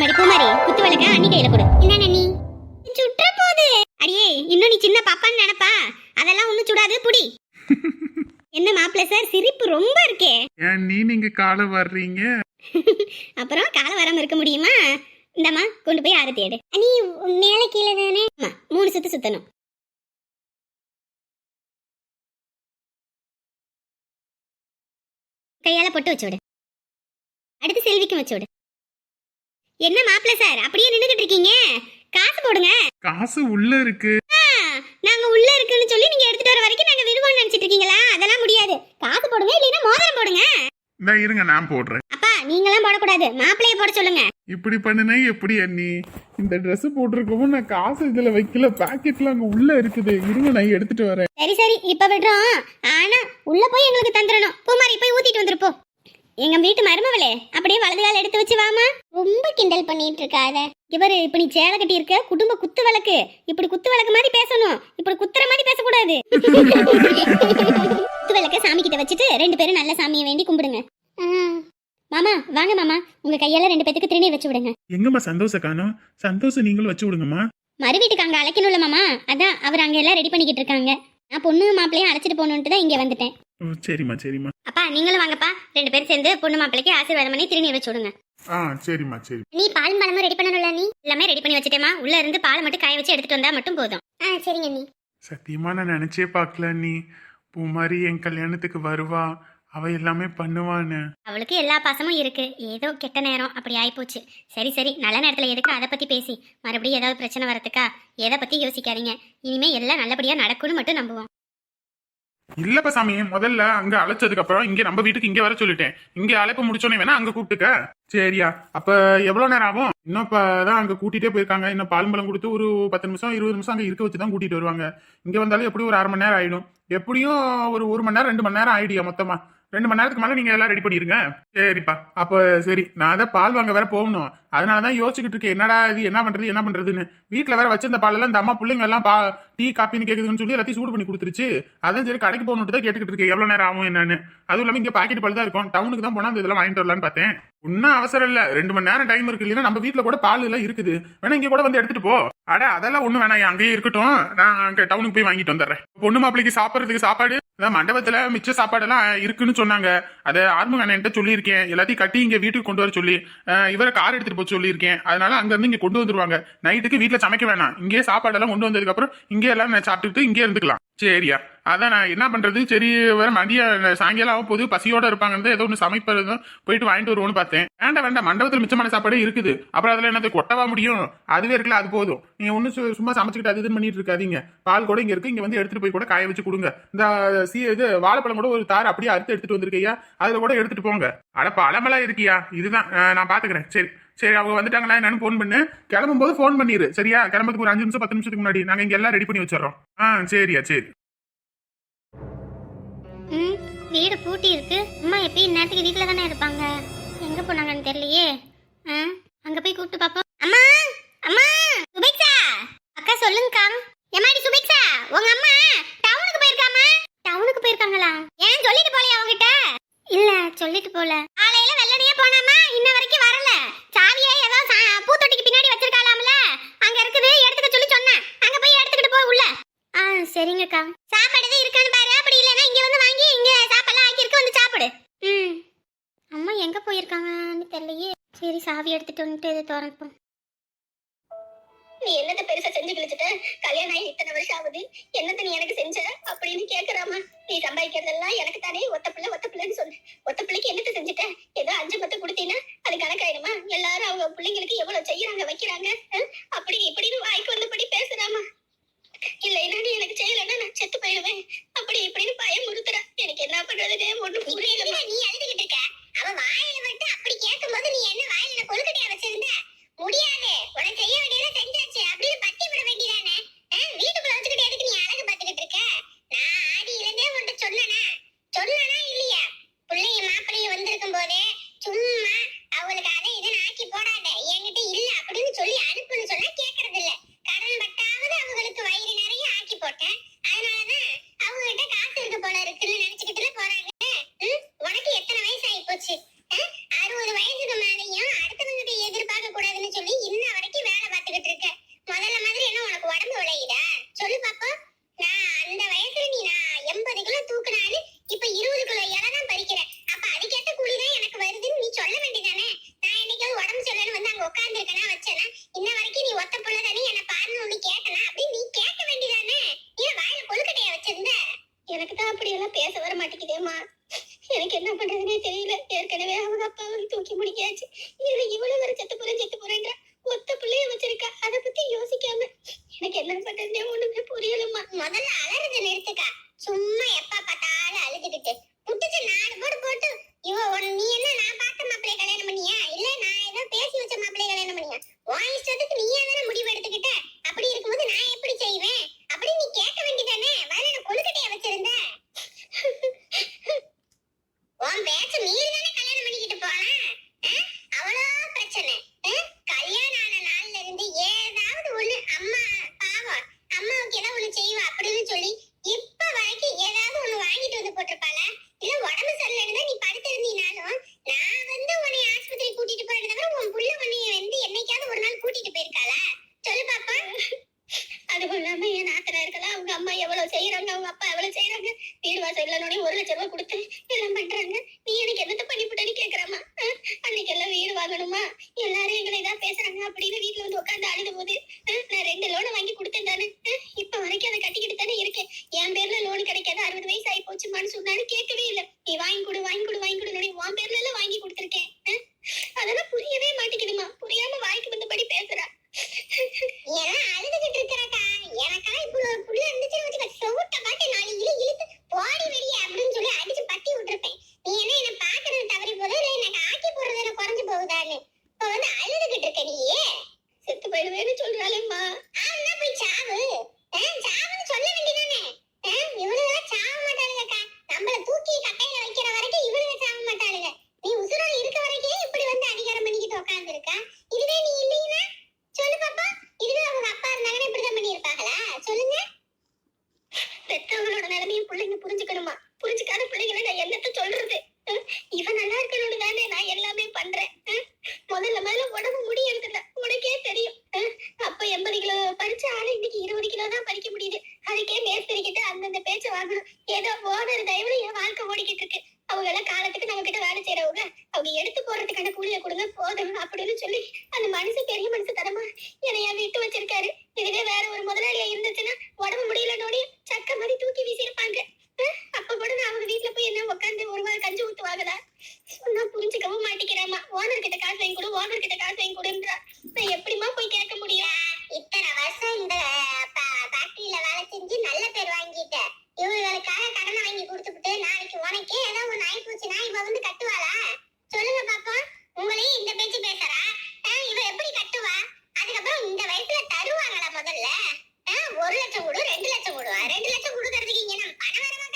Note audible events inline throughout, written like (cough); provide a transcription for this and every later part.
மடி பூமாரி குத்து விளக்க அண்ணி கையில கொடு. என்ன நீ? சுற்ற போகுது. அடியே இன்னும் நீ சின்ன பாப்பான்னு நினைப்பா. அதெல்லாம் ஒண்ணும் சுடாது புடி. (laughs) என்ன மாப்பிள்ள சார் சிரிப்பு ரொம்ப இருக்கே. ஏன் நீ நீங்க காலை வர்றீங்க? (laughs) அப்புறம் கால வராம இருக்க முடியுமா? இந்தம்மா கொண்டு போய் ஆறு தேடு நீ மேல கீழே தானே? மூணு சுத்து சுத்தணும். கையால பொட்டு வச்சு விடு. அடுத்து செல்விக்கும் வச்சு விடு. என்ன மாப்பிள்ள சார்? அப்படியே நின்னுகிட்டு இருக்கீங்க? காசு போடுங்க. காசு உள்ள இருக்கு. நாங்க உள்ள இருக்குன்னு சொல்லி நீங்க எடுத்துட்டு வர வரைக்கும் நாங்க விடுவோம்னு நினைச்சிட்டு இருக்கீங்களா? அதெல்லாம் முடியாது. காசு போடுங்க இல்லைன்னா மோதிரம் போடுங்க. இந்த இருங்க நான் போடுறேன். அப்பா நீங்களாம் போடக்கூடாது. மாப்பிள்ளைய போட சொல்லுங்க. இப்படி பண்ணுனா எப்படி அண்ணி? இந்த Dress போட்டிருக்கவும் நான் காசு இதுல வைக்கல. பாக்கெட்ல அங்க உள்ள இருக்குது. இருங்க நான் எடுத்துட்டு வரேன். சரி சரி இப்ப விடுறோம். ஆனா உள்ள போய் எங்களுக்கு தந்துடணும். பூமாரி போய் ஊத்திட்டு வந்துருப்போம் எங்க வீட்டு மருமவளே அப்படியே வலது கால் எடுத்து வச்சு வாமா. ரொம்ப கிண்டல் பண்ணிட்டு இருக்காத. இவரு இப்ப நீ சேலை கட்டி இருக்க குடும்ப குத்து விளக்கு இப்படி குத்து விளக்கு மாதிரி பேசணும். இப்படி குத்துற மாதிரி பேசக்கூடாது. குத்து விளக்க சாமி கிட்ட வச்சுட்டு ரெண்டு பேரும் நல்ல சாமியை வேண்டி கும்பிடுங்க. மாமா வாங்க மாமா. உங்க கையால ரெண்டு பேத்துக்கு திருநீர் வச்சு விடுங்க. எங்கம்மா சந்தோஷ காணோம்? சந்தோஷம் நீங்களும் வச்சு விடுங்கம்மா. மறு வீட்டுக்கு அங்க அழைக்கணும்ல மாமா. அதான் அவர் அங்க எல்லாம் ரெடி பண்ணிக்கிட்டு இருக்காங்க. நான் பொண்ணு மாப்பிள்ளையும் அழைச்சிட்டு போகணுன்ட்டு தான் இங்க வந்துட்டேன். ஓ, சரிம்மா சரிம்மா. அப்பா நீங்களும் வாங்கப்பா. ரெண்டு பேரும் சேர்ந்து பொண்ணு மாப்பிள்ளைக்கு ஆசீர்வாதம் பண்ணி திருநீர் வச்சு விடுங்க. ஆ சரிம்மா சரி. நீ பால் பழமும் ரெடி பண்ணணும்ல நீ? எல்லாமே ரெடி பண்ணி வச்சுட்டேமா உள்ள இருந்து பால் மட்டும் காய வச்சு எடுத்துட்டு வந்தா மட்டும் போதும். ஆ சரிங்க நீ சத்தியமா நான் நினைச்சே பார்க்கல நீ பூமாரி என் கல்யாணத்துக்கு வருவா. அவ எல்லாமே பண்ணுவான்னு. அவளுக்கு எல்லா பாசமும் இருக்கு. ஏதோ கெட்ட நேரம். அப்படி ஆயிப்போச்சு. சரி சரி. நல்ல நேரத்துல எதுக்கு அதை பத்தி பேசி? மறுபடியும் ஏதாவது பிரச்சனை வரதுக்கா எதை பத்தி யோசிக்காதீங்க. இனிமே எல்லாம் நல்லபடியா நடக்கும்னு மட்டும் நம்புவோம். இல்லப்ப சாமி முதல்ல அங்க அழைச்சதுக்கு அப்புறம் இங்க நம்ம வீட்டுக்கு இங்க வர சொல்லிட்டேன். இங்க அழைப்பு முடிச்சோன்னே வேணா அங்க கூப்பிட்டுக்க. சரியா. அப்ப எவ்வளவு நேரம் ஆகும்? இன்னும் இப்பதான் அங்க கூட்டிட்டே போயிருக்காங்க. இன்னும் பால் பழம் கொடுத்து ஒரு பத்து நிமிஷம் இருபது நிமிஷம் அங்க இருக்க வச்சு தான் கூட்டிட்டு வருவாங்க. இங்க வந்தாலும் எப்படியும் ஒரு அரை மணி நேரம் ஆயிடும். எப்படியும் ஒரு ஒரு மணி நேரம் ரெண்டு மணி நேரம் ஆயிடுயா மொத்தமா? ரெண்டு மணி நேரத்துக்கு மேலே நீங்கள் எல்லாம் ரெடி பண்ணிருங்க. சரிப்பா. அப்போ சரி நான் அதை பால் வாங்க வேற போகணும். அதனாலதான் யோசிச்சுக்கிட்டு இருக்கேன். என்னடா இது? என்ன பண்ணுறது என்ன பண்ணுறதுன்னு வீட்டில் வேற வச்சிருந்த பால் எல்லாம் இந்த அம்மா பிள்ளைங்க எல்லாம் பா டீ காப்பின்னு கேட்குதுன்னு சொல்லி எல்லாத்தையும் சூடு பண்ணி கொடுத்துருச்சு. அதான் சரி கடைக்கு போகணுட்டு தான் கேட்டுக்கிட்டு இருக்கேன். எவ்வளோ நேரம் ஆகும் என்னன்னு. அதுவும் இல்லாமல் இங்கே பாக்கெட் பால் தான் இருக்கும். டவுனுக்கு தான் போனால் அந்த இதெல்லாம் வாங்கிட்டு வரலான்னு பார்த்தேன். ஒன்னும் அவசரம் இல்ல. ரெண்டு மணி நேரம் டைம் இருக்கு. இல்லைன்னா நம்ம வீட்டுல கூட பால் எல்லாம் இருக்குது. வேணா இங்க கூட வந்து எடுத்துட்டு போ. அட அதெல்லாம் ஒண்ணும் வேணாம். அங்கேயே இருக்கட்டும். நான் அங்க டவுனுக்கு போய் வாங்கிட்டு வந்துடுறேன். பொண்ணு மாப்பிளைக்கு சாப்பிடுறதுக்கு சாப்பாடு மண்டபத்துல மிச்ச சாப்பாடு எல்லாம் இருக்குன்னு சொன்னாங்க. அதை ஆத்ம அண்ணன்ட்ட சொல்லியிருக்கேன். எல்லாத்தையும் கட்டி இங்கே வீட்டுக்கு கொண்டு வர சொல்லி இவரை கார் எடுத்துட்டு போக சொல்லியிருக்கேன். அதனால அங்கேருந்து இங்கே கொண்டு வந்துருவாங்க. நைட்டுக்கு வீட்டில் சமைக்க வேணாம். இங்கேயே சாப்பாடெல்லாம் கொண்டு வந்ததுக்கப்புறம் இங்கே எல்லாம் நான் சாப்பிட்டுட்டு இங்கே இருந்துக்கலாம். சரியா? அதான் நான் என்ன பண்றது? சரி வேற மதிய சாயங்காலம் ஆகும் போது பசியோட இருப்பாங்கன்னு ஏதோ ஒன்று சமைப்பது போயிட்டு வாங்கிட்டு வருவோம்னு பார்த்தேன். வேண்டாம் வேண்டாம். மண்டபத்தில் மிச்சமான சாப்பாடே இருக்குது. அப்புறம் அதில் என்னது? கொட்டவா முடியும். அதுவே இருக்கல அது போதும். நீங்கள் ஒன்றும் சும்மா சமைச்சிக்கிட்டு அது இது பண்ணிட்டு இருக்காதீங்க. பால் கூட இங்கே இருக்கு. இங்கே வந்து எடுத்துகிட்டு போய் கூட காய வச்சு கொடுங்க. இந்த சி இது வாழைப்பழம் கூட ஒரு தார் அப்படியே அறுத்து எடுத்துகிட்டு வந்திருக்கையா அதில் கூட எடுத்துட்டு போங்க. அட பழமெல்லாம் இருக்கியா இதுதான் நான் பாத்துக்கிறேன். சரி சரி அவங்க வந்துட்டாங்களா என்னன்னு ஃபோன் பண்ணு. கிளம்பும் போது ஃபோன் பண்ணிரு. சரியா? கிளம்புறதுக்கு ஒரு அஞ்சு நிமிஷம் பத்து நிமிஷத்துக்கு முன்னாடி. நாங்க இங்கே எல்லாம் ரெடி பண்ணி வச்சிடறோம். ஆ சரியா சரி. ம் வீடு பூட்டி இருக்கு. அம்மா எப்பயும் இந்நேரத்துக்கு வீட்டில் தானே இருப்பாங்க? எங்க போனாங்கன்னு தெரியலையே. ஆ அங்க போய் கூப்பிட்டு பாப்போம். அம்மா அம்மா சுபேக்ஷா! அக்கா சொல்லுங்கக்கா. எம்மாடி சுபேக்ஷா? உங்க அம்மா டவுனுக்கு போயிருக்காமா டவுனுக்கு போயிருக்காங்களா ஏன் சொல்லிட்டு போலையா அவங்ககிட்ட இல்ல சொல்லிட்டு போல. காலையில வெள்ளடியே போனாமா? இன்ன வரைக்கும் வரல. சாவியே ஏதோ சா- பூத்தொட்டிக்கு பின்னாடி வச்சிருக்காளாம்ல? அங்க இருக்குது எடுத்துக்க சொல்லி சொன்னேன். அங்க போய் எடுத்துக்கிட்டு போ உள்ள. ஆ சரிங்கக்கா. சாப்பாடு எதுவும் இருக்கான்னு பாரு. அப்படி இல்லைன்னா இங்க வந்து வாங்கி இங்க சாப்பாடுலாம் ஆக்கி இருக்கு வந்து சாப்பிடு. ம். அம்மா எங்க போயிருக்காங்கன்னு தெரியலையே. சரி சாவி எடுத்துட்டு வந்துட்டு இதை திறப்போம். நீ என்னத்த பெருசா செஞ்சு கிழிச்சிட்ட? கல்யாணம் ஆகி இத்தனை வருஷம் ஆகுது. என்னத்த நீ எனக்கு செஞ்ச? அப்படின்னு கேக்குறாமா. நீ சம்பாதிக்கிறதெல்லாம் எனக்கு தானே ஒத்த பிள்ளை ஒத்த பிள்ளைன்னு சொல்லு. ஒத்த பிள்ளைக்கு என்னத்த செஞ்சுட்ட? ஏதோ அஞ்சு பத்து கொடுத்தீங்கன்னா அது கணக்காயிடுமா? எல்லாரும் அவங்க பிள்ளைங்களுக்கு எவ்வளவு செய்யறாங்க வைக்கிறாங்க அஹ், அப்படி இப்படின்னு வாய்க்கு வந்தபடி பேசுறாமா இல்லைன்னா நீ எனக்கு செய்யலைன்னா நான் செத்து போயிடுவேன் அப்படி இப்படின்னு பயமுறுத்துறா எனக்கு என்ன பண்றதுனே ஒண்ணு புரியல நீ அழுதுகிட்டு இருக்க அவ வாயில மட்டும் அப்படி கேட்கும்போது நீ என்ன வாயில கொழுக்கட்டையா வச்சிருந்த முடியாது உனக்கு செய்ய வேண்டியதை செஞ்சாச்சு அப்படின்னு பத்தி விட வேண்டியதானே வீட்டுக்குள்ள வச்சுக்கிட்டு எதுக்கு நீ அழகு பார்த்துக்கிட்டு இருக்க நான் ஆதியிலிருந்தே உன்கிட்ட சொன்னனா சொல்லனா இல்லையா பிள்ளைங்க மாப்பிள்ளைங்க வந்திருக்கும் போதே சும்மா அவங்களுக்கு அதை இதை ஆக்கி போடாத என்கிட்ட இல்ல அப்படின்னு சொல்லி அனுப்புன்னு சொன்னா கேக்குறது இல்ல கடன் பட்டாவது அவங்களுக்கு வயிறு நிறைய ஆக்கி போட்டேன் அதனாலதான் அவங்க கிட்ட காசு இருக்கு போல இருக்குன்னு நினைச்சுக்கிட்டுல போறாங்க ம்? உனக்கு எத்தனை வயசு ஆகி போச்சு அறுபது வயசுக்கு மேலேயும் அடுத்தவங்க கிட்ட எதிர்பார்க்க கூடாதுன்னு அங்க உட்கார்ந்துருக்கனா வச்சனா இன்ன வரைக்கும் நீ ஒத்த புள்ள தானே என்ன பாருன்னு ஒண்ணு கேட்டனா அப்படி நீ கேட்க வேண்டியதானே ஏன் வாயில கொழுக்கட்டைய வச்சிருந்த எனக்கு தான் அப்படி எல்லாம் பேச வர எனக்கு என்ன பண்றதுனே தெரியல. ஏற்கனவே அவங்க அப்பாவை தூக்கி முடிக்காச்சு இதுல இவ்வளவு வர செத்து போறேன் செத்து போறேன்ற ஒத்த பிள்ளைய வச்சிருக்கா. அத பத்தி யோசிக்காம. எனக்கு என்ன பண்றதுனே ஒண்ணுமே புரியலம்மா. முதல்ல அலறத நிறுத்துக்கா. சும்மா எப்ப பார்த்தாலும் அழுதுகிட்டு. புட்டுச்சு நாலு போடு போட்டு இவ உன் நீ என்ன நான் பார்த்த மாப்பிளைய கல்யாணம் பண்ணியா? இல்ல நான் ஏதோ பேசி வச்ச மாப்பிளைய கல்யாணம் பண்ணியா? உன் இஷ்டத்துக்கு நீயா தானே முடிவு எடுத்துக்கிட்ட? அப்படி இருக்கும்போது நான் எப்படி செய்வேன்? அப்படி நீ கேட்க வேண்டியதானே? வயல கொழுக்கட்டைய வச்சிருந்தேன். உன் பேச்ச மீறி தானே கல்யாணம் பண்ணிக்கிட்டு போனேன் அவ்வளோ பிரச்சனை அஹ்? கல்யாணம் ஆன நாள்ல இருந்து ஏதாவது ஒண்ணு அம்மா பாவம் அம்மாவுக்கு ஏதாவது ஒண்ணு செய்வா அப்படின்னு சொல்லி இப்ப வரைக்கும் ஏதாவது ஒண்ணு வாங்கிட்டு வந்து போட்டிருப்பாளா இல்ல உடம்பு சரியில்லைன்னு நீ படுத்திருந்தீனாலும் நான் வந்து உன்னை ஆஸ்பத்திரி கூட்டிட்டு போறேன் தவிர உன் புள்ள உன்னைய வந்து என்னைக்காவது ஒரு நாள் கூட்டிட்டு போயிருக்காளா சொல்லு பாப்பா அதுவும் இல்லாம என் நாத்தனா இருக்கலாம் அவங்க அம்மா எவ்வளவு செய்யறாங்க அவங்க அப்பா எவ்வளவு செய்யறாங்க வீடு வாசல் இல்லைனோடனே ஒரு லட்சம் ரூபாய் கொடுத்து எல்லாம் பண்றாங்க நீ எனக்கு என்னத்த பண்ணிவிட்டேன்னு கேக்குறாமா அன்னைக்கு எல்லாம் வீடு வாங்கணுமா எல்லாரும் எங்களை தான் பேசுறாங்க அப்படின்னு வீட்டுல வந்து உட்காந்து அழுத போது அஹ், நான் ரெண்டு லோன் வாங்கி கொடுத்தேன் தானே அஹ், இப்ப வரைக்கும் அதை கட்டிக்கிட்டு தானே இருக்கேன் என் பேர்ல லோன் கிடைக்காது அறுபது வயசு ஆகி போச்சுமான்னு சொன்னாலும் கேட்கவே இல்லை. நீ வாங்கி கொடு வாங்கி கொடு வாங்கி கொடு உன் பேர்ல எல்லாம் வாங்கி கொடுத்துருக்கேன். அதெல்லாம் புரியவே மாட்டேங்குதுமா புரியாம வாய்க்கு வந்தபடி பேசுறா. ஏன்னா அழுதுகிட்டு இருக்கிறக்கா. எனக்கெல்லாம் இப்ப புள்ள இருந்துச்சு வச்சுக்க செவுட்ட பாட்டு நாலு இழு இழுத்து போடி வெளியே அப்படின்னு சொல்லி அடிச்சு பத்தி விட்டுருப்பேன் நீ என்ன என்ன பாக்குறது தவறி போதோ இல்ல எனக்கு ஆக்கி போடுறது என்ன குறைஞ்சு போகுதான்னு இப்ப வந்து அழுதுகிட்டு இருக்க நீயே செத்து போயிடுவேன்னு சொல்றாளேம்மா ஆனா போய் சாவு ஆ, சாவுன்னு சொல்ல வேண்டியதானே இவனுங்க சாவ மாட்டாளுங்கக்கா நம்மள தூக்கி கட்டையில வைக்கிற வரைக்கும் இவனுங்க சாவ மாட்டாளுங்க நீ உசுரோட இருக்க வரைக்கும் இப்படி வந்து அதிகாரம் பண்ணிக்கிட்டு உட்கார்ந்து இருக்கா இதுவே நீ இல்லைன்னா சொல்லு பாப்பா இதுவே அவங்க அப்பா இருந்தாங்கன்னா இப்படிதான் பண்ணியிருப்பாங்களா சொல்லுங்க பெற்றவங்களோட நிலைமையும் பிள்ளைங்க புரிஞ்சுக்கணுமா புரிஞ்சுக்காத பிள்ளைங்களை நான் என்னத்த சொல்றது அஹ், இவன் நல்லா இருக்கணும்னு தானே நான் எல்லாமே பண்றேன் அஹ், முதல்ல முதல்ல உடம்பு முடியறது இல்ல உனக்கே தெரியும் அஹ், அப்ப எண்பது கிலோ பறிச்ச ஆளு இன்னைக்கு இருபது கிலோ தான் பறிக்க முடியுது அதுக்கே மேஸ்திரிக்கிட்டு அந்தந்த பேச்ச வாங்கணும் ஏதோ ஓனர் தயவுல என் வாழ்க்கை ஓடிக்கிட்டு இருக்கு அவங்க எல்லாம் காலத்துக்கு நம்ம கிட்ட வேலை செய்யறவங்க அவங்க எடுத்து போறதுக்கான கூலிய கொடுங்க போதும் அப்படின்னு சொல்லி அந்த மனுஷன் பெரிய மனுஷன் தரமா என்னைய விட்டு இதே வேற ஒரு முதலாளியா இருந்துச்சுன்னா உடம்பு முடியல நோடி சக்க மாதிரி தூக்கி வீசியிருப்பாங்க. அப்ப கூட நான் அவங்க வீட்டுல போய் என்ன உட்காந்து ஒரு வாரம் கஞ்சி ஊத்துவாங்கடா சொன்னா புரிஞ்சுக்கவும் மாட்டேங்கிறாமா. ஓனர் கிட்ட காசு வாங்கி கொடு ஓனர் கிட்ட காசு வாங்கி கொடுன்றா. நான் எப்படிமா போய் கேட்க முடியும்? இத்தனை வருஷம் இந்த ஃபேக்டரியில வேலை செஞ்சு நல்ல பேர் வாங்கிட்ட இவங்களுக்காக கடனை வாங்கி கொடுத்துட்டு நாளைக்கு உனக்கே ஏதோ ஒண்ணு ஆகி போச்சுன்னா இவ வந்து கட்டுவாளா? சொல்லுங்க பாப்பா உங்களையும் இந்த பேச்சு பேசுறா அஹ், இவ எப்படி கட்டுவா அதுக்கப்புறம் இந்த வயசுல தருவாங்களா முதல்ல. ஒரு லட்சம் கொடு ரெண்டு லட்சம் கொடு. ரெண்டு லட்சம் கொடுக்கறதுக்கு இங்க நான் பணம் வரமா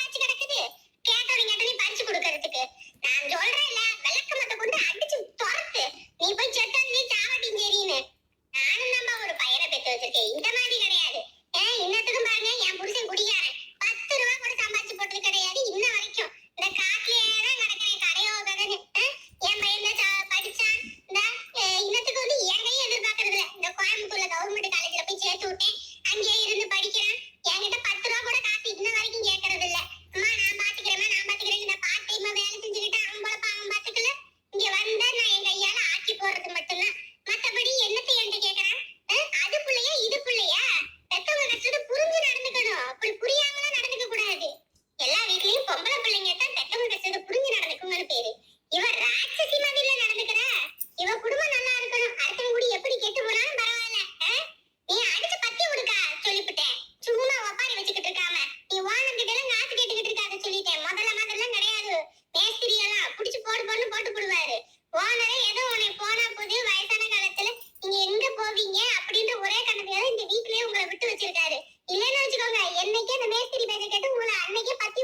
கேசரி பேக்கெட் கேட்டு உங்களை அன்னைக்கே பத்தி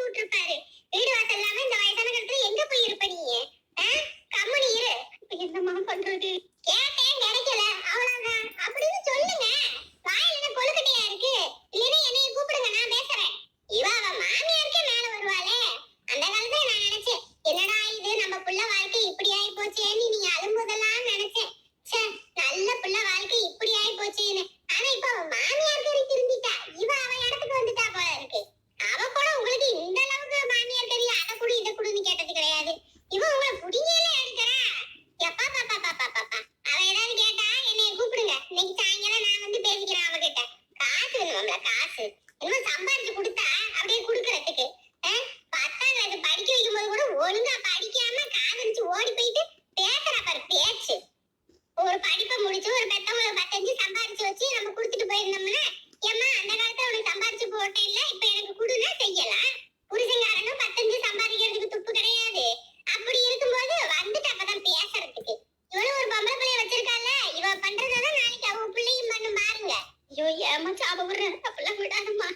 ஏமாச்சு அவ சாப விடுறேன் அப்பெல்லாம் விடாதம்மா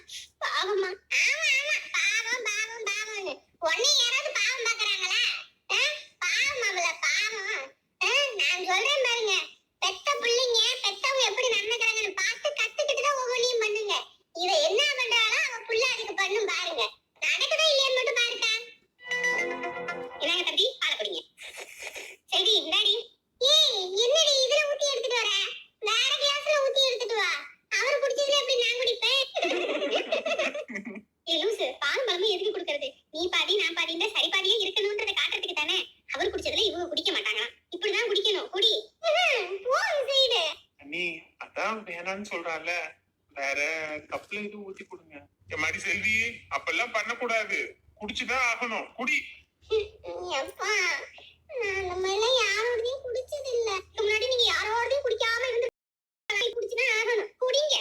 பாவமா. ஆமா ஆமா. பாவம் பாவம் பாவம்னு. உன்னை பாதி நான் பாதின்ற சரி பாதியா இருக்கணும்ன்றத காட்டுறதுக்கு தானே? அவர் குடிச்சதுல இவங்க குடிக்க மாட்டாங்களாம். இப்படிதான் குடிக்கணும். குடி. அண்ணி அதான் வேணான்னு சொல்றான்ல வேற கப்ல எதுவும் ஊத்தி கொடுங்க. மாதிரி செல்வி அப்பெல்லாம் பண்ணக்கூடாது. குடிச்சுதான் ஆகணும். குடி. அப்பா நான் அந்த மாதிரிலாம் யாரோடையும் குடிச்சது இல்ல இதுக்கு முன்னாடி நீங்க யாரோடையும் குடிக்காம இருந்து குடிச்சுதான் ஆகணும் குடிங்க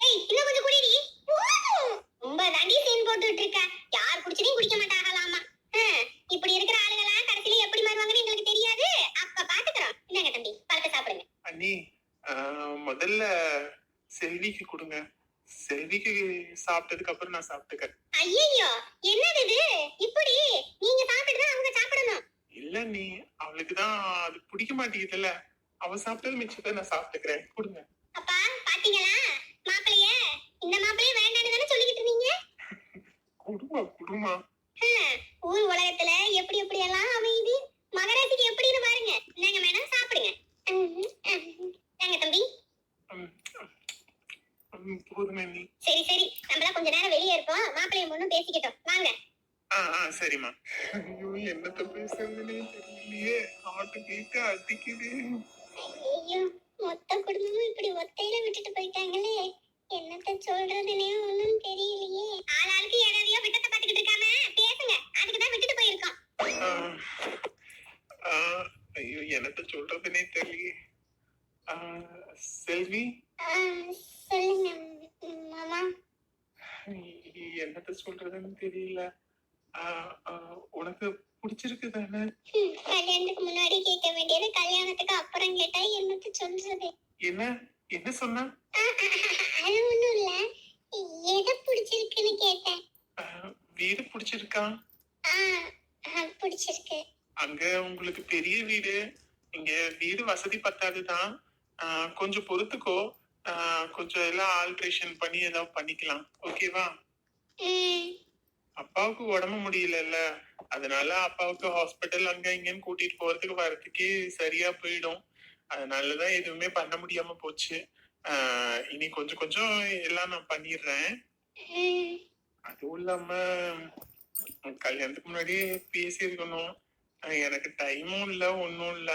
ஏய் இன்னும் கொஞ்சம் குடிடி போதும். ரொம்ப தாண்டி சீன் போட்டுட்டு இருக்க யார் குடிச்சதையும் குடிக்க மாட்டாங்களாமா ஹம், இப்படி இருக்கிற ஆளுங்களாம் கடைசியில எப்படி மாறுவாங்கன்னு எங்களுக்கு தெரியாது அப்ப பாத்துக்கிறோம் என்னங்க தம்பி பழத்தை சாப்பிடுங்க அண்ணி முதல்ல செல்விக்கு கொடுங்க. செல்விக்கு சாப்பிட்டதுக்கு அப்புறம் நான் சாப்பிட்டுக்கிறேன். ஐயோ என்னது இது? இப்படி நீங்க சாப்பிட்டு அவங்க சாப்பிடணும். இல்ல நீ அவளுக்கு தான் அது பிடிக்க மாட்டேங்குதுல்ல. அவ சாப்பிட்டது மிச்சத்தை நான் சாப்பிட்டுக்கிறேன். கொடுங்க. அப்பா பாத்தீங்களா? மாப்பிளைய இந்த மாப்பிளைய வேண்டாம்னு தானே சொல்லிக்கிட்டு இருந்தீங்க? குடுமா குடுமா. ஊர் உலகத்துல எப்படி எப்படி எல்லாம் அமையுது? மகராசிக்கு எப்படின்னு பாருங்க. என்னங்க மேடம் சாப்பிடுங்க. ஏங்க தம்பி? சரி சரி. நம்மள கொஞ்ச நேரம் வெளியே இருப்போம். மாப்பிளைய முன்னும் பேசிக்கிட்டோம். வாங்க. ஆ ஆ சரிம்மா. ஐயோ என்னத்த பேசுறதுன்னே தெரியலையே. ஆட்டு கேட்க அடிக்குது. ஐயோ மொத்த குடும்பமும் இப்படி ஒத்தையில விட்டுட்டு போயிட்டாங்களே. என்னத்த சொல்றதுனே ஒண்ணும் தெரியலையே. ஆளாளுக்கு எதையோ விட்டத்தை பாத்துக்கிட்டு இருக்காம பேசுங்க. அதுக்கு தான் விட்டுட்டு போயிருக்கோம். ஐயோ என்னத்த சொல்றதுன்னே தெரியலையே. செல்வி? என்னத்த சொல்றதுன்னு தெரியல. உனக்கு பிடிச்சிருக்கு தானே? கல்யாணத்துக்கு முன்னாடி கேட்க வேண்டியது கல்யாணத்துக்கு அப்புறம் கேட்டா என்னத்த சொல்றது? என்ன? என்ன சொன்ன ஆ, ஆ, அது ஒண்ணும் இல்ல எதை பிடிச்சிருக்குன்னு கேட்டேன் ஆ, வீடு பிடிச்சிருக்கா ஆ ஆ, பிடிச்சிருக்கு அங்க உங்களுக்கு பெரிய வீடு வீடு வசதி பத்தாதுதான் ஆ, கொஞ்சம் பொறுத்துக்கோ. கொஞ்சம் எல்லாம் ஆல்ட்ரேஷன் பண்ணி ஏதாவது பண்ணிக்கலாம். ஓகேவா அப்பாவுக்கு உடம்பு முடியலல்ல. அதனால அப்பாவுக்கு ஹாஸ்பிட்டல் அங்க இங்கன்னு கூட்டிட்டு போறதுக்கு வரதுக்கே சரியா போயிடும். அதனாலதான் எதுவுமே பண்ண முடியாம போச்சு. இனி கொஞ்சம் கொஞ்சம் எல்லாம் நான் பண்ணிடுறேன். அதுவும் இல்லாம கல்யாணத்துக்கு முன்னாடியே பேசியிருக்கணும். எனக்கு டைமும் இல்ல ஒன்னும் இல்ல.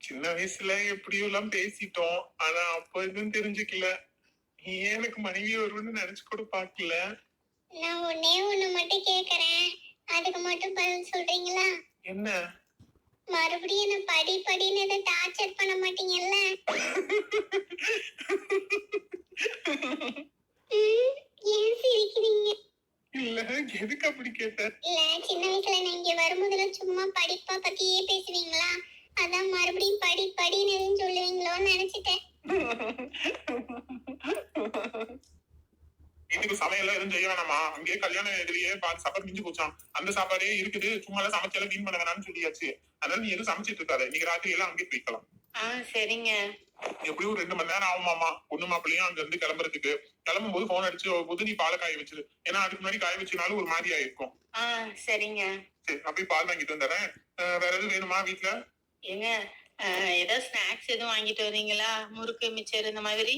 சின்ன வயசுல எப்படியோ எல்லாம் பேசிட்டோம் ஆனா அப்ப எதுவும் தெரிஞ்சுக்கல. நீ எனக்கு மனைவி வரும்னு நினைச்சு கூட பாக்கல நான் ஒன்னே ஒண்ணு மட்டும் கேக்குறேன். அதுக்கு மட்டும் பதில் சொல்றீங்களா? என்ன? மறுபடியும் என்ன படி படின்னு எதை டார்ச்சர் பண்ண மாட்டீங்கல்ல? (laughs) ஏன் சிரிக்கிறீங்க? இல்ல எதுக்கு அப்படி கேட்ட இல்ல சின்ன வயசுல நீங்க வரும்போதெல்லாம் சும்மா படிப்பா பத்தியே பேசுவீங்களா? அதான் மறுபடியும் படி படின்னு எதுவும் சொல்லுவீங்களோன்னு நினைச்சிட்டேன். வீட்டுக்கு சமையல் எதுவும் செய்ய வேணாமா? அங்கேயே கல்யாணம் எதிரியே பாதி சாப்பாடு மிஞ்சு போச்சான் அந்த சாப்பாடே இருக்குது. சும்மா எல்லாம் சமைச்சாலும் வீண் பண்ண வேணாம்னு சொல்லியாச்சு. அதனால நீ எதுவும் சமைச்சிட்டு இருக்காத. இன்னைக்கு ராத்திரி எல்லாம் அங்கேயே போய்க்கலாம். ஆ சரிங்க. எப்படியும் ஒரு ரெண்டு மணி நேரம் ஆகுமாமா? பொண்ணு மாப்பிள்ளையும் அங்க இருந்து கிளம்புறதுக்கு. கிளம்பும் போது போன் அடிச்சு போது நீ பாலை காய வச்சிரு ஏன்னா அதுக்கு முன்னாடி காய வச்சனாலும் ஒரு மாதிரி ஆயிருக்கும். சரிங்க. சரி நான் போய் பால் வாங்கிட்டு வந்துடுறேன். வேற எதுவும் வேணுமா வீட்டுல ஏங்க ஏதாவது ஸ்நாக்ஸ் எதுவும் வாங்கிட்டு வரீங்களா முறுக்கு மிச்சர் இந்த மாதிரி?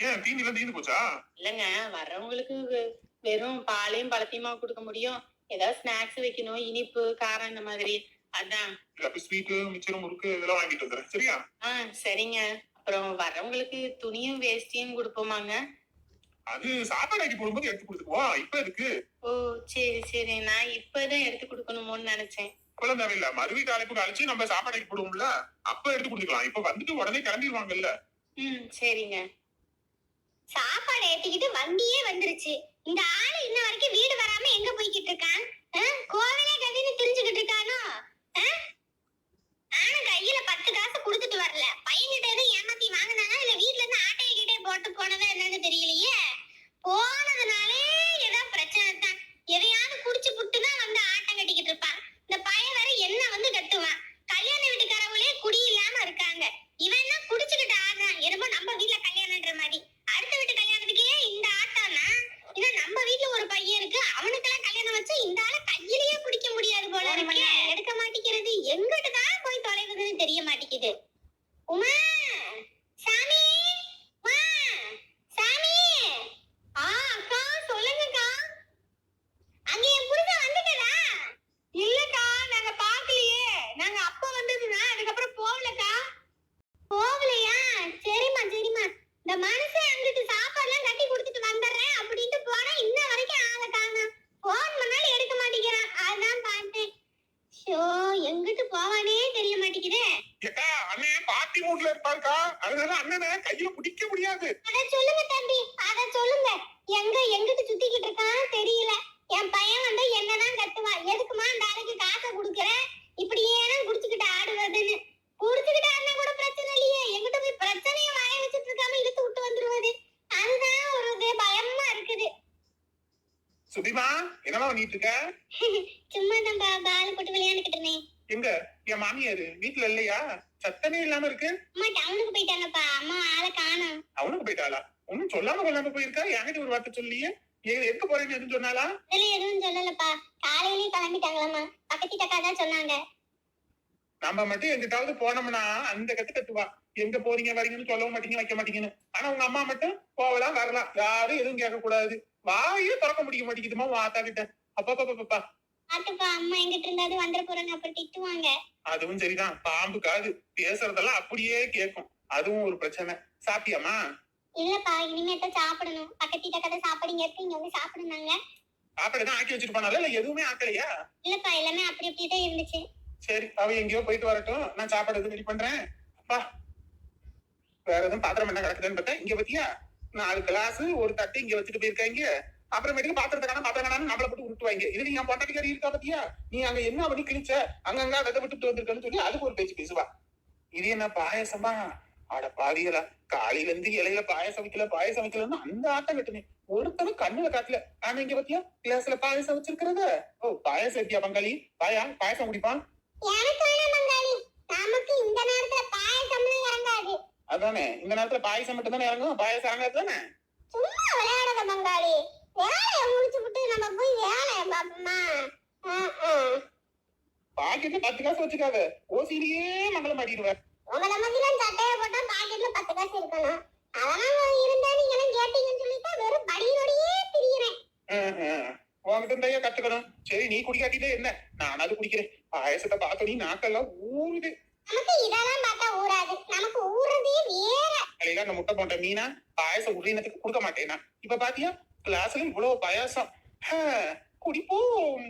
ஏன் தீனி எல்லாம் தீந்து போச்சா? இல்லைங்க வர்றவங்களுக்கு வெ- வெறும் பாலையும் பழத்தையுமா கொடுக்க முடியும்? ஏதாவது ஸ்நாக்ஸ் வைக்கணும் இனிப்பு காரம் இந்த மாதிரி. அதான். ஸ்வீட்டு மிச்சரும் முறுக்கு இதெல்லாம் வாங்கிட்டு வந்துடுறேன். சரியா? ஆ சரிங்க. அப்புறம் வர்றவங்களுக்கு துணியும் வேஷ்டியும் கொடுப்போமாங்க? அது சாப்பாடு ஆக்கி போடும்போது எடுத்து கொடுத்துக்குவோம் இப்ப இருக்கு ஓ சரி சரி. நான் இப்பதான் எடுத்து கொடுக்கணுமோன்னு நினைச்சேன். அப்பெல்லாம் தேவையில்ல. மறு வீட்டு அழைப்புக்கு அழைச்சு நம்ம சாப்பாடு போடுவோம்ல அப்ப எடுத்து கொடுத்துக்கலாம். இப்ப வந்துட்டு உடனே கிளம்பிடுவாங்கல்ல. ம் சரிங்க. சாப்பாடு ஏத்திக்கிட்டு வண்டியே வந்துருச்சு. இந்த ஆளு இன்ன வரைக்கும் வீடு வராம எங்க போய்கிட்டு இருக்கான்? கோவிலே கதின்னு திரிஞ்சுக்கிட்டு இருக்கானோ? ஆனா கையில பத்து காசு கொடுத்துட்டு வரல. வாங்கினானா இல்ல வீட்ல இருந்து ஆட்டைய கிட்டே போட்டு போனதா என்னன்னு தெரியலையே. போனதுனாலே ஏதோ பிரச்சனை தான். எதையாவது குடிச்சு புட்டுனா வந்து ஆட்டம் கட்டிக்கிட்டு இருப்பான். இந்த பையன் வேற என்ன வந்து கத்துவான் கல்யாண வீட்டுக்காரவங்களே குடி இல்லாம இருக்காங்க. இவன் தான் குடிச்சுக்கிட்டு ஆடுறான்? என்னமோ நம்ம வீட்ல கல்யாணம்ன்ற மாதிரி. அடுத்த வீட்டு கல்யாணத்துக்கே இந்த ஆட்டானா? இது நம்ம வீட்ல ஒரு பையன் இருக்கு. அவனுக்கெல்லாம் கல்யாணம் வச்சு இந்த ஆள கையிலேயே பிடிக்க முடியாது போல இருக்கே. எடுக்க மாட்டேங்கிறது. எங்கிட்டு தான் போய் தொலைவுதுன்னு தெரிய மாட்டேங்குது உமா சாமி உமா சாமி ஆ அக்கா சொல்லுங்கக்கா அங்க என் புருஷன் வந்துட்டதா இல்லக்கா நாங்க பாக்கலையே நாங்க அப்ப வந்ததுனா அதுக்கப்புறம் போகலக்கா போகலையா சரிம்மா சரிம்மா இந்த மனுஷன் அங்கிட்டு சாப்பாடுலாம் கட்டி கொடுத்துட்டு வந்துடுறேன் அப்படின்ட்டு போனா இன்ன வரைக்கும் ஆளை காணோம் போன் பண்ணாலும் எடுக்க மாட்டேங்கிறான் அதான் பார்த்தேன் ஷோ எங்கிட்டு போவானே தெரிய மாட்டேங்குதே ஏக்கா அண்ணன் பாட்டி மூட்ல இருப்பாருக்கா அண்ணனை கையில பிடிக்க முடியாது. சொல்லுங்க தம்பி. அத சொல்லுங்க. எங்க எங்கிட்டு சுத்திக்கிட்டு இருக்கான்னு தெரியல. என் பையன் வந்து என்னதான் கத்துவான் எதுக்குமா அந்த ஆளுக்கு காசை கொடுக்குற? இப்படியே தான் குடிச்சுக்கிட்டு ஆடுவதுன்னு குடிச்சுக்கிட்டு ஆடினா கூட பிரச்சனை இல்லையே. எங்கிட்ட போய் பிரச்சனையை வாய வச்சுட்டு இருக்காம இழுத்து விட்டு வந்துருவது அதுதான் ஒரு இது பயமா இருக்குது. பண்ணிட்டு இருக்க? (laughs) சும்மா தான் பால் போட்டு விளையாண்டுக்கிட்டு இருந்தேன். எங்க? என் மாமியாரு வீட்டுல இல்லையா? சத்தமே இல்லாம இருக்கு. அம்மா டவுனுக்கு போயிட்டாங்கப்பா. அம்மா ஆளை காணோம். அவனுக்கு போயிட்டாளா? ஒன்னும் சொல்லாம கொள்ளாம போயிருக்கா? என்கிட்ட ஒரு வார்த்தை சொல்லியே? எங்க போறேன்னு எதுவும் சொன்னாலா இதெல்லாம் எதுவும் சொல்லலப்பா. காலையிலேயே கிளம்பிட்டாங்களாம்மா. பக்கத்து அக்கா தான் சொன்னாங்க. நம்ம மட்டும் எங்கிட்டாவது போனோம்னா அந்த கத்து கத்துவா எங்க போறீங்க வரீங்கன்னு சொல்லவும் மாட்டீங்க வைக்க மாட்டீங்கன்னு. ஆனா உங்க அம்மா மட்டும் போகலாம் வரலாம் யாரும் எதுவும் கேட்க கூடாது வாயே திறக்க முடிய மாட்டேங்குதுமா உன் ஆத்தா கிட்ட. அப்பா பாப்பா பாத்துப்பா அம்மா எங்கிட்ட இருந்தாது வந்துட போறாங்க. அப்புறம் திட்டுவாங்க. அதுவும் சரிதான். பாம்பு காது பேசுறதெல்லாம் அப்படியே கேட்கும் அதுவும் ஒரு பிரச்சனை. சாப்பிட்டியாமா இல்லப்பா இனிமே தான் சாப்பிடணும். பக்கத்து கதை சாப்பாடுங்க இங்க வந்து சாப்பிடுனாங்க சாப்பாடு ஆக்கி வச்சுட்டு போனால இல்ல எதுவுமே ஆக்கலையா? இல்லப்பா எல்லாமே அப்படி அப்படியே தான் இருந்துச்சு. சரி அவ எங்கேயோ போயிட்டு வரட்டும். நான் சாப்பாடு எதுவும் ரெடி பண்றேன். அப்பா வேற எதுவும் பாத்திரம் என்ன கிடக்குதுன்னு பார்த்தா இங்க பத்தியா? நாலு கிளாஸ் ஒரு தட்டு இங்க வச்சுட்டு போயிருக்காங்க அப்புறமேட்டுக்கு பாத்திரத்தை பாத்திரம் நம்மள போட்டு உருட்டுவாங்க. இது நீ என் பொண்டாட்டிக்காரி இருக்கா பத்தியா? நீ அங்க என்ன பண்ணி கிழிச்ச? அங்கங்க அதை விட்டுட்டு வந்திருக்கன்னு சொல்லி அதுக்கு ஒரு பேச்சு பேசுவா. இது என்ன பாயசமா? அட பாவிகளா காலையில இருந்து இலையில பாயசம் வைக்கல பாயசம் வைக்கலன்னு அந்த ஆட்டம் கட்டுனே. ஒருத்தனும் கண்ணுல காட்டல. ஆனா இங்க பத்தியா? கிளாஸ்ல பாயசம் வச்சிருக்கிறத. ஓ பாயசம் எப்படியா பங்காளி? பாயா பாயசம் குடிப்பான்? அதானே? இந்த நேரத்துல பாயசம் மட்டும் தானே இறங்கும்? பாயசம் இறங்காது தானே சும்மா விளையாடாத பங்காளி வேலையை முடிச்சு விட்டு நம்ம போய் வேலையை பாப்போமா பாக்கெட்ல பத்து காசு வச்சுக்காத. ஓசிலேயே மங்களம் மாட்டிடுவேன் மாதிரிலாம் சட்டையை போட்டா பாக்கெட்ல பத்து காசு இருக்கணும். அதெல்லாம் இருந்தா நீங்க எல்லாம் கேட்டீங்கன்னு சொல்லிட்டு வெறும் படியோடையே திரியிறேன். உங்ககிட்ட இருந்தையா கத்துக்கணும்? சரி நீ குடிக்காட்டிட்டே என்ன? நானாவது குடிக்கிறேன். பாயசத்தை பார்த்த நீ நாக்கெல்லாம் ஊறுது. நமக்கு இதெல்லாம் பார்த்தா ஊறாது. நமக்கு ஊறுறதே வேற. அலையில அந்த முட்டை போட்ட மீனா பாயசம் உரினத்துக்கு கொடுக்க மாட்டேனா இப்ப பாத்தியா? கிளாஸ்ல இவ்வளவு பாயாசம். குடிப்போம்.